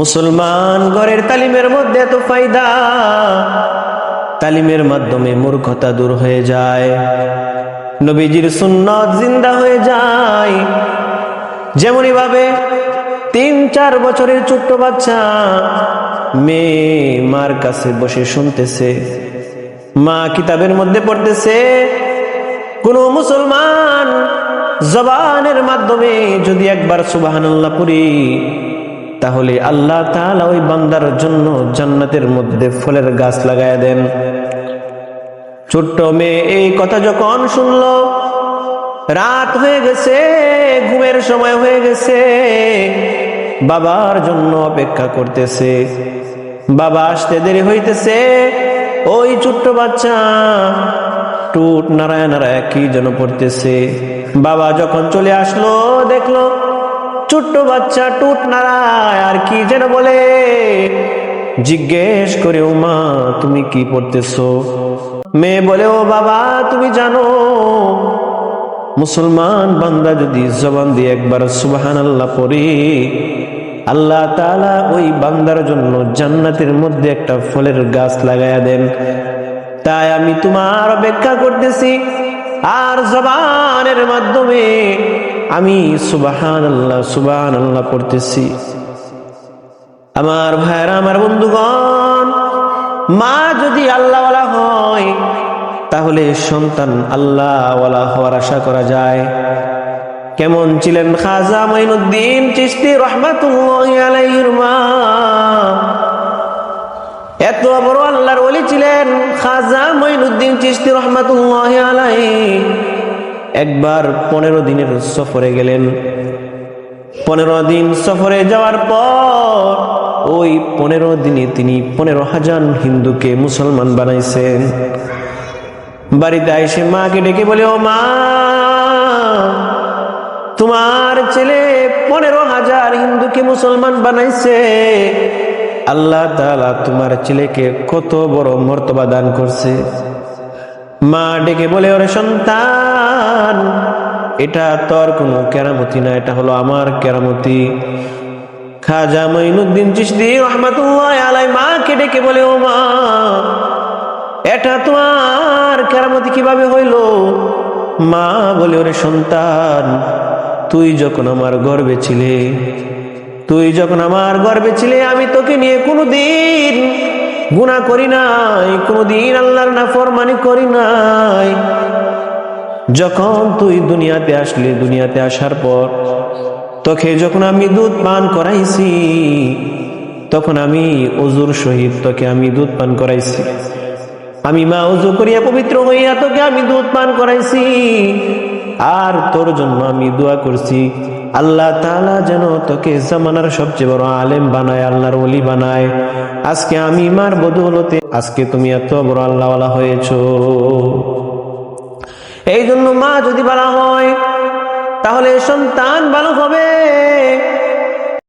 মুসলমান ঘরের তালিমের মধ্যে এত ফায়দা। তালিমের মাধ্যমে মূর্খতা দূর হয়ে যায়। নবীজির সুন্নত জিন্দা হয়ে যায়। যেমনই ভাবে তিন চার বছরের ছোট্ট বাচ্চা মেয়ে মার কাছে বসে শুনতেছে, মা কিতাবের মধ্যে পড়তেছে, কোন মুসলমান জবানের মাধ্যমে যদি একবার সুবাহান্লাহ পড়ি তাহলে আল্লাহ তাআলা ওই বান্দার জন্য জান্নাতের মধ্যে ফলের গাছ লাগায় দেন। ছোট্ট মেয়ে এই কথা যখন শুনলো, রাত হয়ে গেছে, ঘুমের সময় হয়ে গেছে, বাবার জন্য অপেক্ষা করতেছে। বাবা আসতে দেরি হইতেছে, ওই ছোট্ট বাচ্চা টুট নারায় নারায় কি যেন পড়তেছে। বাবা যখন চলে আসলো, দেখল ছোট্ট বাচ্চা টুট নারায়, আর কি যেন বলে? জিজ্ঞেস করে ও মা তুমি কি পড়তেছো? মেয়ে বলে, ও বাবা, তুমি জানো, মুসলমান বান্দা যদি জবান দিয়ে একবার সুবাহান আল্লাহ পড়ে, আল্লাহ তালা ওই বান্দার জন্য জান্নাতের মধ্যে একটা ফলের গাছ লাগাইয়া দেন। তাই আমি তোমার অপেক্ষা করতেছি, আর জবানের মাধ্যমে আমি সুবাহান আল্লাহ সুবাহান আল্লাহ পড়তেছি। আমার ভাইরা আমার বন্ধুগণ, মা যদি আল্লাহওয়ালা হয়, তাহলে সন্তান আল্লাহওয়ালা হওয়ার আশা করা যায়। কেমন ছিলেন খাজা মাইনুদ্দিন চিস্তি রহমাতুল্লাহ আলাইহির মা? এত বড় আল্লাহর ওলি ছিলেন খাজা মাইনুদ্দিন চিস্তি রহমাতুল্লাহ আলাই একবার পনেরো দিনের সফরে গেলেন। পনেরো দিন সফরে যাওয়ার পর ওই পনেরো দিনে তিনি পনেরো হাজার হিন্দুকে মুসলমান বানাইছেন। বাড়িতে এসে মাকে ডেকে বলে, ও মা, তোমার ছেলে পনেরো হাজার হিন্দুকে মুসলমান বানাইছে। আল্লাহ তালা তোমার ছেলেকে কত বড় মর্তবা দান করছে। মা ডেকে বলে, ওরে সন্তান এটা তোর কোনো কেরামতি না, এটা হলো আমার কেরামতি। খাজা মঈনুদ্দিন চিশতি রহমাতুল্লাহ আলাই মাকে ডেকে বলে, ও মা, এটা তোমার কেরামতি কীভাবে হইল? মা বলে, ওরে সন্তান, তুই যখন আমার গর্বে ছিলে, তুই যখন আমার গর্বে ছিলে, আমি তোকে নিয়ে কোনোদিন গুণা করি নাই, কোনোদিন আল্লাহর না ফরমানি করি নাই। যখন তুই দুনিয়াতে আসলি, দুনিয়াতে আসার পর তোকে যখন আমি দুধ পান করাইছি, তখন আমি অজুর সহিত তোকে আমি দুধ পান করাইছি। আমি মা অজু করিয়া পবিত্র হইয়া তোকে আমি দুধ পান করাইছি। আর তোর জন্য আমি দোয়া করছি, আল্লাহ তাআলা যেন তোকে জামানার সবচেয়ে বড় আলেম বানায়, আল্লাহর ওলি বানায়। আজকে আমি মার বদৌলতে, আজকে তুমি এত বড় আল্লাহওয়ালা হয়েছো। এই জন্য মা যদি ভালো হয় তাহলে সন্তান ভালো হবে।